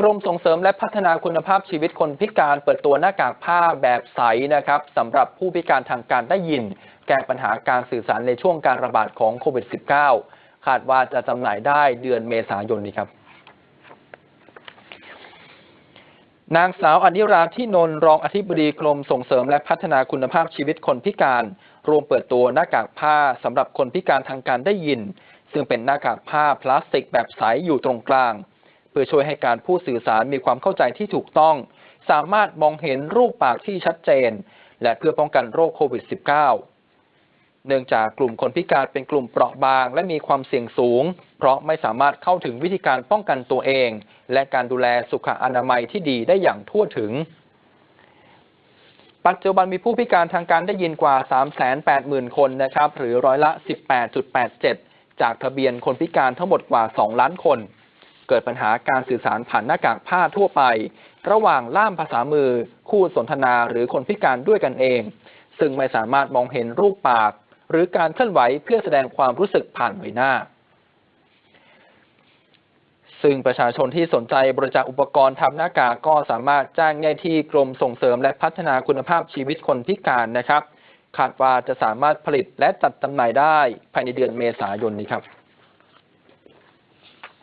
กรมส่งเสริมและพัฒนาคุณภาพชีวิตคนพิการเปิดตัวหน้ากากผ้าแบบใสนะครับสำหรับผู้พิการทางการได้ยิน แก้ปัญหาการสื่อสารในช่วงการระบาดของโควิด -19 คาดว่าจะจำหน่ายได้เดือนเมษายนนี้ครับนางสาวอนิราที่นนรองอธิบดีกรมส่งเสริมและพัฒนาคุณภาพชีวิตคนพิการ รวมเปิดตัวหน้ากากผ้าสำหรับคนพิการทางการได้ยิน ซึ่งเป็นหน้ากากผ้าพลาสติกแบบใสอยู่ตรงกลาง เพื่อช่วยให้การพูดสื่อสารมีความเข้าใจที่ถูกต้อง สามารถมองเห็นรูปปากที่ชัดเจน และเพื่อป้องกันโรคโควิด -19 เนื่องจากกลุ่มคนพิการเป็นกลุ่มเปราะบาง และมีความเสี่ยงสูง เพราะไม่สามารถเข้าถึงวิธีการป้องกันตัวเอง และการดูแลสุขอนามัยที่ดีได้อย่างทั่วถึง ปัจจุบันมีผู้พิการทางการได้ยินกว่า 380,000 คนนะครับ หรือร้อยละ 18.87 จากทะเบียนคนพิการทั้งหมดกว่า 2 ล้านคน เกิดปัญหาการสื่อสารผ่านหน้ากากผ้าทั่วไป ระหว่างล่ามภาษามือ คู่สนทนาหรือคนพิการด้วยกันเอง ซึ่งไม่สามารถมองเห็นรูปปาก หรือการเคลื่อนไหวเพื่อแสดงความรู้สึกผ่านใบหน้า ซึ่งประชาชนที่สนใจบริจาคอุปกรณ์ทำหน้ากากก็สามารถจ้างได้ที่กรมส่งเสริมและพัฒนาคุณภาพชีวิตคนพิการนะครับคาดว่าจะสามารถผลิตและจัดจำหน่ายได้ภายในเดือนเมษายนนี้ครับ